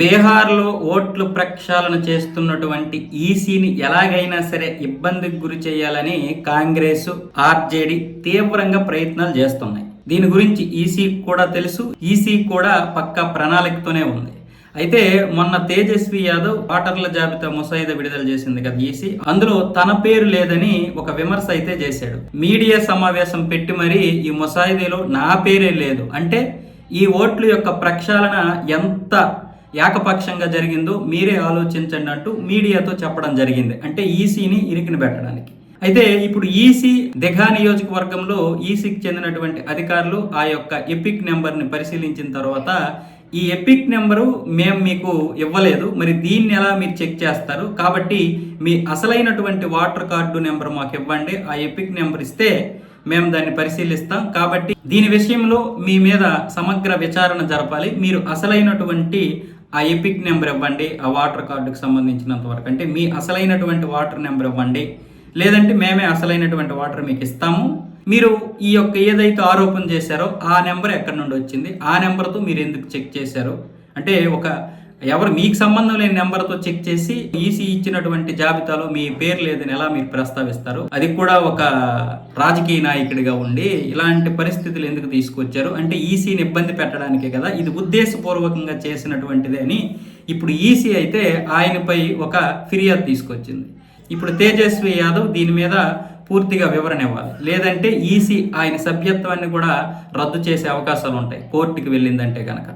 బీహార్లో ఓట్లు ప్రక్షాళన చేస్తున్నటువంటి ఈసీని ఎలాగైనా సరే ఇబ్బందికి గురి చేయాలని కాంగ్రెస్ ఆర్జేడీ తీవ్రంగా ప్రయత్నాలు చేస్తున్నాయి. దీని గురించి ఈసీ కూడా తెలుసు. ఈసీ కూడా పక్కా ప్రణాళికతోనే ఉంది. అయితే మొన్న తేజస్వి యాదవ్ ఓటర్ల జాబితా ముసాయిదా విడుదల చేసింది కదా ఈసీ. అందులో తన పేరు లేదని ఒక విమర్శ అయితే చేశాడు. మీడియా సమావేశం పెట్టి మరీ ఈ ముసాయిదాలో నా పేరే లేదు. అంటే ఈ ఓట్లు యొక్క ప్రక్షాళన ఎంత ఏకపక్షంగా జరిగిందో మీరే ఆలోచించండి అంటూ మీడియాతో చెప్పడం జరిగింది. అంటే ఈసీని ఇరికిన పెట్టడానికి. అయితే ఇప్పుడు ఈసీ దిఘా నియోజకవర్గంలో ఈసీకి చెందినటువంటి అధికారులు ఆ యొక్క ఎపిక్ నెంబర్ని పరిశీలించిన తర్వాత ఈ ఎపిక్ నెంబరు మేము మీకు ఇవ్వలేదు. మరి దీన్ని ఎలా మీరు చెక్ చేస్తారు? కాబట్టి మీ అసలైనటువంటి వాటర్ కార్డు నెంబర్ మాకు ఇవ్వండి. ఆ ఎపిక్ నెంబర్ ఇస్తే మేము దాన్ని పరిశీలిస్తాం. కాబట్టి దీని విషయంలో మీ మీద సమగ్ర విచారణ జరపాలి. మీరు అసలైనటువంటి ఆ ఎపిక్ నెంబర్ ఇవ్వండి ఆ వాటర్ కార్డుకు సంబంధించినంత వరకు. అంటే మీ అసలైనటువంటి వాటర్ నెంబర్ ఇవ్వండి. లేదంటే మేమే అసలైనటువంటి వాటర్ మీకు ఇస్తాము. మీరు ఈ యొక్క ఏదైతే ఆరోపణ చేశారో ఆ నెంబర్ ఎక్కడి నుండి వచ్చింది? ఆ నెంబర్తో మీరు ఎందుకు చెక్ చేశారు? అంటే ఒక ఎవరు మీకు సంబంధం లేని నెంబర్తో చెక్ చేసి ఈసీ ఇచ్చినటువంటి జాబితాలో మీ పేరు లేదని ఎలా మీరు ప్రస్తావిస్తారు? అది కూడా ఒక రాజకీయ నాయకుడిగా ఉండి ఇలాంటి పరిస్థితులు ఎందుకు తీసుకొచ్చారు? అంటే ఈసీని ఇబ్బంది పెట్టడానికే కదా ఇది ఉద్దేశపూర్వకంగా చేసినటువంటిది అని ఇప్పుడు ఈసీ అయితే ఆయనపై ఒక ఫిర్యాదు తీసుకొచ్చింది. ఇప్పుడు తేజస్వి యాదవ్ దీని మీద పూర్తిగా వివరణ ఇవ్వాలి. లేదంటే ఈసీ ఆయన సభ్యత్వాన్ని కూడా రద్దు చేసే అవకాశాలు ఉంటాయి. కోర్టుకి వెళ్ళిందంటే కనుక